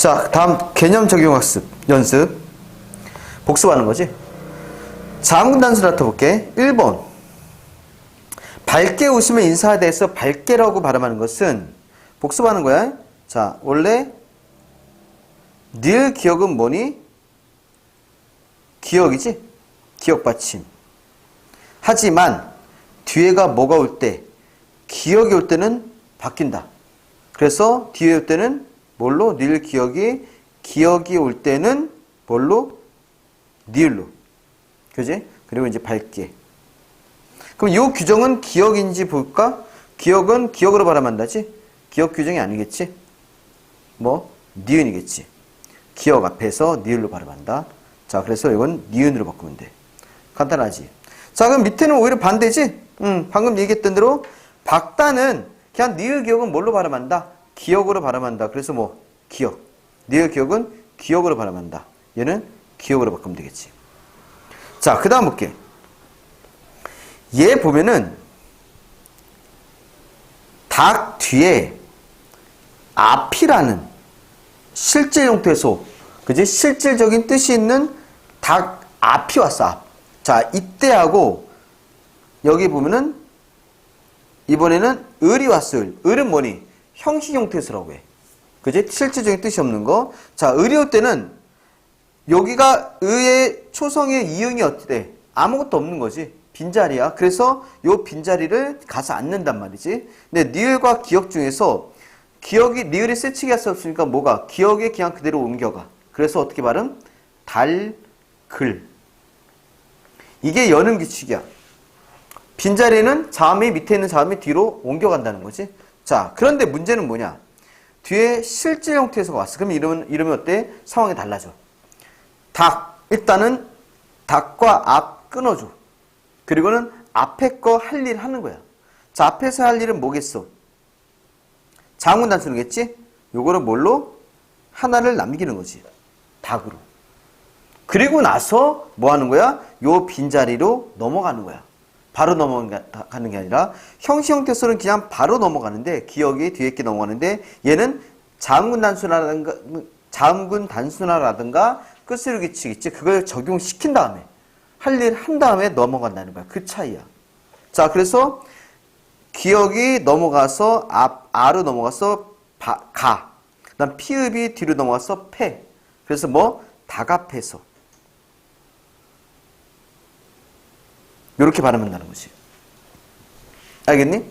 자, 다음 개념 적용 학습 연습. 복습하는 거지. 자문 단수 나타볼게. 1번. 밝게 웃으면 인사에 대해서 밝게라고 발음하는 것은 복습하는 거야. 자, 원래 늘 기억은 뭐니? 기억이지? 기억 받침. 하지만 뒤에가 뭐가 올 때, 기억이 올 때는 바뀐다. 그래서 뒤에 올 때는 뭘로? 늘 기억이, 기억이 올 때는 뭘로? 니을로. 그지? 그리고 이제 밝게. 그럼 이 규정은 기억인지 볼까? 기억은 기억으로 발음한다지? 기억 규정이 아니겠지? 뭐? 니은이겠지. 기억 앞에서 니을로 발음한다. 자, 그래서 이건 니은으로 바꾸면 돼. 간단하지? 자, 그럼 밑에는 오히려 반대지? 음, 방금 얘기했던 대로 박다는 그냥 니을 기억은 뭘로 발음한다? 기억으로 발음한다. 그래서 뭐? 기억. 니을 기억은 기억으로 발음한다. 얘는 기억으로 바꾸면 되겠지. 자, 그 다음 볼게. 얘 보면은 닭 뒤에 앞이라는 실제 형태소, 그지? 실질적인 뜻이 있는 닭 앞이 왔어, 앞. 자, 이때하고 여기 보면은 이번에는 을이 왔어, 을. 을은 뭐니? 형식 형태소라고 해. 그지? 실질적인 뜻이 없는 거. 자, 올 때는 여기가 의의 초성의 이응이 어때? 아무것도 없는 거지. 빈자리야. 그래서 요 빈자리를 가서 앉는단 말이지. 근데 니을과 기억 중에서 기억이 니을이 세치기 할수 없으니까 뭐가? 기억에 그냥 그대로 옮겨가. 그래서 어떻게 발음? 달, 글. 이게 여는 규칙이야. 빈자리는 자음이 밑에 있는 자음이 뒤로 옮겨간다는 거지. 자, 그런데 문제는 뭐냐? 뒤에 실제 형태에서 왔어. 그럼 이러면, 이러면 어때? 상황이 달라져. 닭. 일단은 닭과 앞 끊어줘. 그리고는 앞에 거 할 일 하는 거야. 자, 앞에서 할 일은 뭐겠어? 장문 단수는겠지? 요거를 뭘로? 하나를 남기는 거지. 닭으로. 그리고 나서 뭐 하는 거야? 요 빈자리로 넘어가는 거야. 바로 넘어가는 게 아니라 형식 형태소는 그냥 바로 넘어가는데 기억이 뒤에 게 넘어가는데 얘는 자음군 단수라든가 자음군 단수나라든가 끝으로 규칙 있지 그걸 적용시킨 다음에 할 일 한 다음에 넘어간다는 거야. 그 차이야. 자, 그래서 기억이 넘어가서 앞 아로 넘어가서 바, 가. 그다음 피읍이 뒤로 넘어가서 패. 그래서 뭐 다갑해서 이렇게 발음한다는 거지. 알겠니?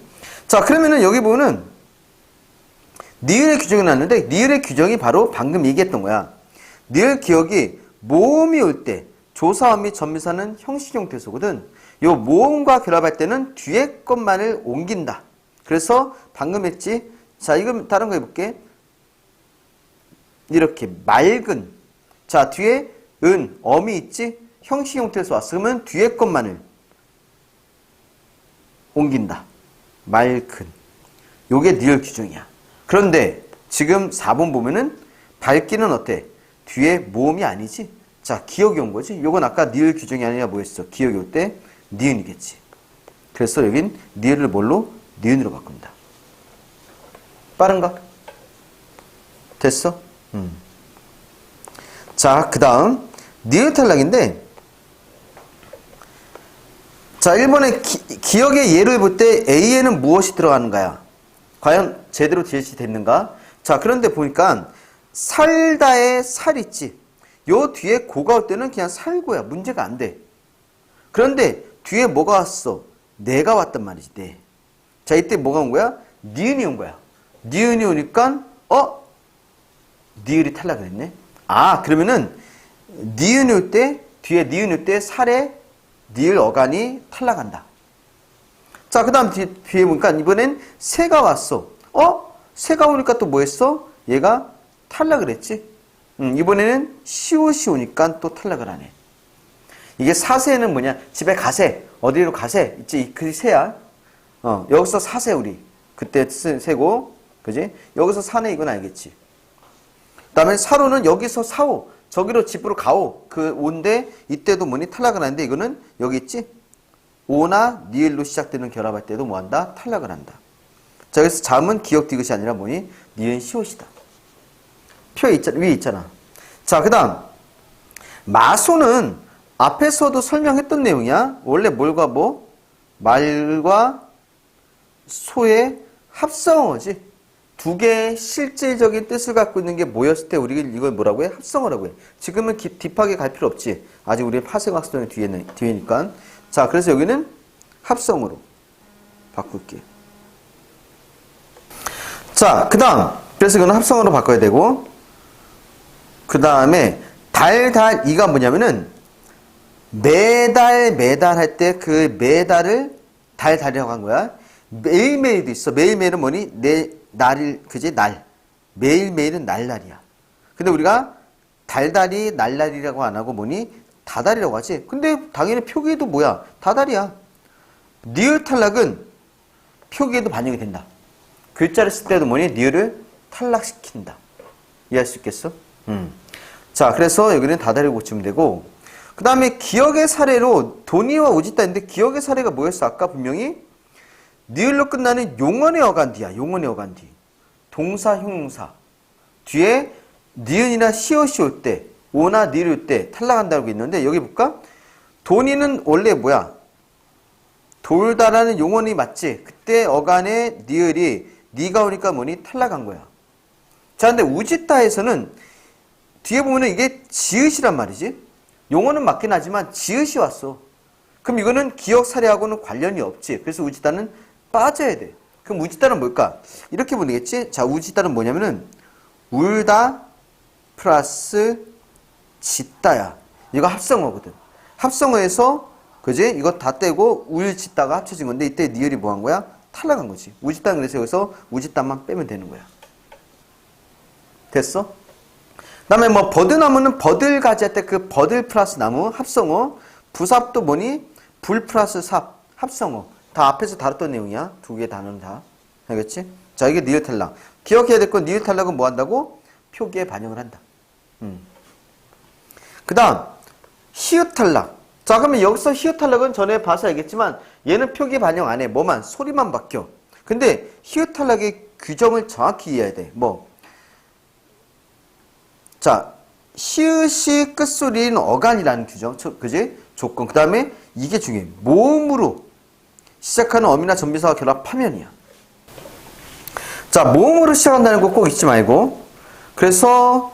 자, 그러면은 여기 보면은 니을의 규정이 나왔는데 니을의 규정이 바로 방금 얘기했던 거야. 니을 기억이 모음이 올 때 조사음 및 전미사는 형식 형태소거든. 요 모음과 결합할 때는 뒤에 것만을 옮긴다. 그래서 방금 했지. 자, 이거 다른 거 해볼게. 이렇게 맑은. 자, 뒤에 은, 엄이 있지? 형식 형태에서 왔으면 뒤에 것만을 옮긴다. 맑은. 요게 니을 규정이야. 그런데 지금 4번 보면은 밝기는 어때? 뒤에 모음이 아니지? 자, 기억이 온 거지? 요건 아까 니을 규정이 아니라 뭐였어? 기억이 올 때 니은이겠지. 그래서 여긴 니을을 뭘로? 니은으로 바꾼다. 빠른가? 됐어? 음. 자, 그 다음 니을 탈락인데 자, 1번에 기, 억의 예를 볼 때 A에는 무엇이 들어가는가요? 과연 제대로 제시됐는가? 자, 그런데 보니까 살다의 살 있지. 요 뒤에 고가 올 때는 그냥 살고야. 문제가 안 돼. 그런데 뒤에 뭐가 왔어? 내가 왔단 말이지, 네. 자, 이때 뭐가 온 거야? 니은이 온 거야. 니은이 오니까, 어? 니을이 탈락을 했네? 아, 그러면은, 니은이 올 때, 뒤에 니은이 올 때 살에 니을 어간이 탈락한다. 자, 그 다음 뒤에 보니까 이번엔 새가 왔어. 어? 새가 오니까 또 뭐 했어? 얘가 탈락을 했지? 음, 이번에는 시옷이 오니까 또 탈락을 하네. 이게 사세는 뭐냐? 집에 가세. 어디로 가세? 있지? 그 새야. 어, 여기서 사세, 우리. 그때 새고, 그지? 여기서 사네, 이건 알겠지. 그 다음에 사로는 여기서 사오. 저기로 집으로 가오. 그 온데, 이때도 뭐니? 탈락을 하는데, 이거는 여기 있지? 오나 니을로 시작되는 결합할 때도 뭐 한다? 탈락을 한다. 자, 그래서 잠은 기억 디귿이 아니라 뭐니? 니은 시옷이다. 표 있잖아, 위에 있잖아. 자, 그 다음. 마소는 앞에서도 설명했던 내용이야. 원래 뭘과 뭐? 말과 소의 합성어지. 두 개의 실질적인 뜻을 갖고 있는 게 모였을 때 우리가 이걸 뭐라고 해? 합성어라고 해. 지금은 깊, 딥하게 갈 필요 없지. 아직 우리 파생학습의 뒤에는, 뒤에니까. 자, 그래서 여기는 합성어로 바꿀게. 자, 그 다음. 그래서 이거는 합성어로 바꿔야 되고. 그 다음에 달, 달, 이가 뭐냐면은 매달, 매달 할 때 그 매달을 달, 달이라고 한 거야. 매일매일도 있어. 매일매일은 뭐니? 내, 날일, 그지? 날. 매일 매일은 날날이야. 근데 우리가 달달이 날날이라고 안 하고 뭐니? 다달이라고 하지. 근데 당연히 표기에도 뭐야? 다달이야. 니을 탈락은 표기에도 반영이 된다. 글자를 쓸 때도 뭐니? 니을을 탈락시킨다. 이해할 수 있겠어? 음. 자, 그래서 여기는 다달이 고치면 되고, 그 다음에 기억의 사례로 도니와 오지다 인데 기억의 사례가 뭐였어? 아까 분명히 니을로 끝나는 용언의 어간디야. 용언의 어간디. 동사, 형용사. 뒤에 니은이나 시옷이 올 때, 오나 니을 올때 탈락한다고 있는데 여기 볼까? 도니는 원래 뭐야? 돌다라는 용언이 맞지? 그때 어간에 니을이 니가 오니까 뭐니? 탈락한 거야. 자, 근데 우지따에서는 뒤에 보면은 이게 지읒이란 말이지? 용어는 맞긴 하지만 지읒이 왔어. 그럼 이거는 기억 사례하고는 관련이 없지. 그래서 우지따는 빠져야 돼. 그럼 우지따는 뭘까? 이렇게 보면 되겠지? 자, 우지따는 뭐냐면은 울다 플러스 짓다야. 이거 합성어거든. 합성어에서 그지? 이거 다 떼고 울 짓다가 합쳐진 건데 이때 니을이 뭐 한 거야? 탈락한 거지. 우지따는 그래서 여기서 우지따만 빼면 되는 거야. 됐어? 그다음에 뭐 버드나무는 버들 가지 할 때 그 버들 플러스 나무 합성어 부삽도 뭐니 불 플러스 삽 합성어 다 앞에서 다뤘던 내용이야 두개 단어는 다 알겠지? 자 이게 니을 탈락 기억해야 될 건 니을 탈락은 뭐 한다고 표기에 반영을 한다. 음. 그 다음 히읗 탈락 자 그러면 여기서 히읗 탈락은 전에 봐서 알겠지만 얘는 표기 반영 안 해 뭐만 소리만 바뀌어 근데 히읗 탈락의 규정을 정확히 이해해야 돼 뭐. 자, 시읒이 끝소리인 어간이라는 규정, 저- 그지? 조건. 그 다음에 이게 중요해. 모음으로 시작하는 어미나 전비사와 결합하면이야. 자, 모음으로 시작한다는 거 꼭 잊지 말고. 그래서,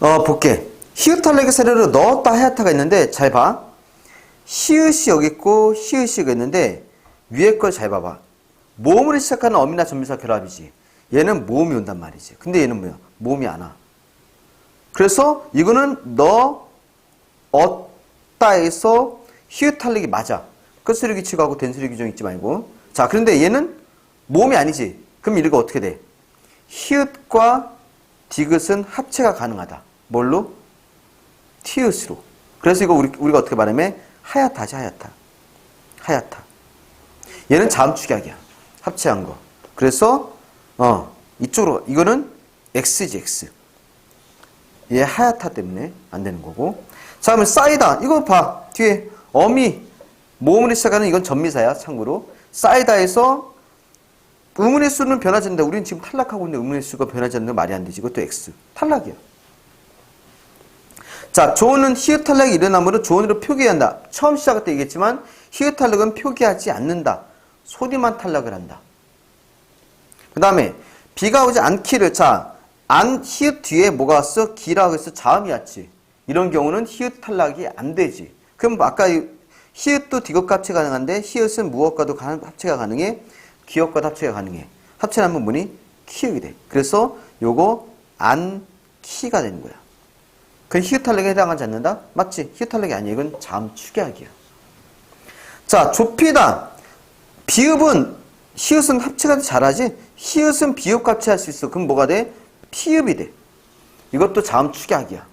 어, 볼게. 히읗 탈락의 사례로 넣었다 하얗다가 있는데, 잘 봐. 히읗이 여기 있고, 히읗이 여기 있는데, 위에 걸 잘 봐봐. 모음으로 시작하는 어미나 전비사 결합이지. 얘는 모음이 온단 말이지. 근데 얘는 뭐야? 모음이 안 와. 그래서 이거는 너 어따에서 히읗 탈락이 맞아. 끝소리 규칙하고 된소리 규정 잊지 말고. 자, 그런데 얘는 모음이 아니지. 그럼 이거 어떻게 돼? 히읗과 디귿은 합체가 가능하다. 뭘로? 티읕으로. 그래서 이거 우리, 우리가 어떻게 말하면 하얗다지 하얗다. 하얗다. 얘는 자음축약이야. 합체한 거. 그래서 어 이쪽으로 이거는 x지 x. 얘 하얗다 때문에 안 되는 거고. 자, 그러면 쌓이다. 이거 봐. 뒤에 어미 모음으로 시작하는 이건 전미사야. 참고로. 쌓이다에서 의문의 수는 변하지 않는다. 우리는 지금 탈락하고 있는데 의문의 수가 변하지 않는 말이 안 되지. 이것도 x. 탈락이야. 자, 조언은 히읗 탈락이 일어나므로 조언으로 표기한다. 처음 시작할 때 얘기했지만 히읗 탈락은 표기하지 않는다. 소리만 탈락을 한다. 그 다음에 비가 오지 않기를 자, 안 히읗 뒤에 뭐가 왔어? 기라고 해서 자음이 왔지. 이런 경우는 히읗 탈락이 안 되지. 그럼 아까 이 히읗도 디귿과 합체가 가능한데 히읗은 무엇과도 가- 합체가 가능해? 기억과도 합체가 가능해. 합체하면 뭐니? 키읔이 돼. 그래서 요거 안 키가 되는 거야. 그 히읗 탈락에 해당하지 않는다? 맞지? 히읗 탈락이 아니야. 이건 자음 축약이야. 자, 좁히다. 비읍은 히읗은 합체가 잘하지? 히읗은 비읍 합체할 수 있어. 그럼 뭐가 돼? 피읍이 돼. 이것도 자음 축약이야.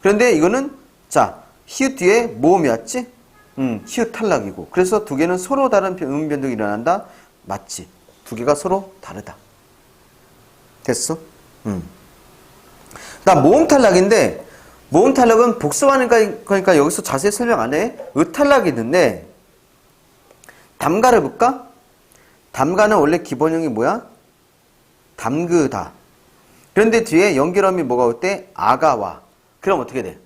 그런데 이거는 자, 히읗 뒤에 모음이 왔지? 음, 히읗 탈락이고. 그래서 두 개는 서로 다른 변- 음 변동이 일어난다? 맞지? 두 개가 서로 다르다. 됐어? 음. 나 모음 탈락인데 모음 탈락은 복습하니까 그러니까 여기서 자세히 설명 안 해. 으 탈락이 있는데 담가를 볼까? 담가는 원래 기본형이 뭐야? 담그다. 그런데 뒤에 연결음이 뭐가 올 때 아가 와. 그럼 어떻게 돼?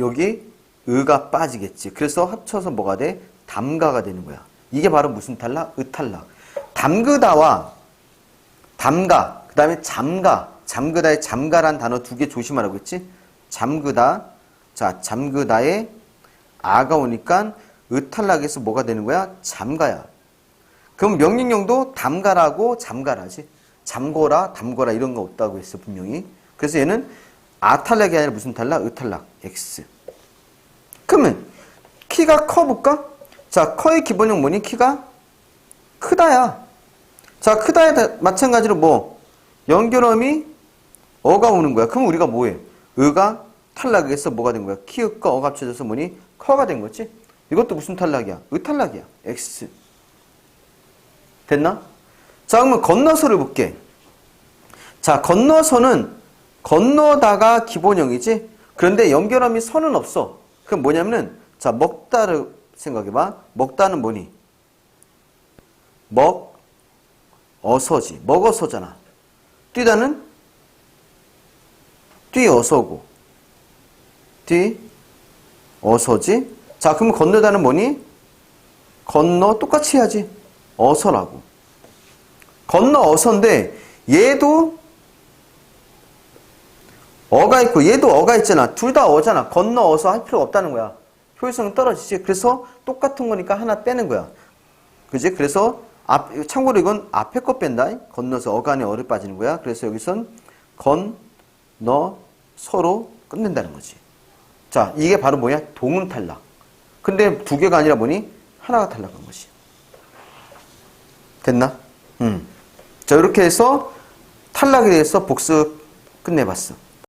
여기 의가 빠지겠지. 그래서 합쳐서 뭐가 돼? 담가가 되는 거야. 이게 바로 무슨 탈락? 의탈락. 담그다와 담가, 그 다음에 잠가. 잠그다의 잠가란 단어 두 개 조심하라고 했지? 잠그다. 자, 잠그다에 아가 오니까 의탈락에서 뭐가 되는 거야? 잠가야. 그럼 명령형도 담가라고 잠가라지. 잠궈라, 담궈라 이런 거 없다고 했어, 분명히. 그래서 얘는 아탈락이 아니라 무슨 탈락? 의탈락. X. 그러면 키가 커 볼까? 자, 커의 기본형 뭐니? 키가 크다야. 자, 크다에 다- 마찬가지로 뭐 연결음이 어가 오는 거야. 그럼 우리가 뭐해? 의가 탈락해서 뭐가 된 거야? 키읔과 어가 합쳐져서 뭐니? 커가 된 거지? 이것도 무슨 탈락이야? 의탈락이야. X. 됐나? 자, 그러면 건너서를 볼게. 자, 건너서는 건너다가 기본형이지? 그런데 연결함이 선은 없어. 그럼 뭐냐면은, 자, 먹다를 생각해봐. 먹다는 뭐니? 먹, 어서지. 먹어서잖아. 뛰다는 뛰어서고. 뛰, 어서지. 자, 그럼 건너다는 뭐니? 건너 똑같이 해야지. 어서라고. 건너 어서인데 얘도 어가 있고 얘도 어가 있잖아. 둘 다 어잖아. 건너 어서 할 필요 없다는 거야. 효율성은 떨어지지. 그래서 똑같은 거니까 하나 빼는 거야. 그지? 그래서 앞, 참고로 이건 앞에 거 뺀다. 건너서 어간에 어를 빠지는 거야. 그래서 여기선 건 너 서로 끝낸다는 거지. 자, 이게 바로 뭐야? 동음 탈락. 근데 두 개가 아니라 뭐니? 하나가 탈락한 것이. 됐나? 음. 자, 이렇게 해서 탈락에 대해서 복습 끝내봤어.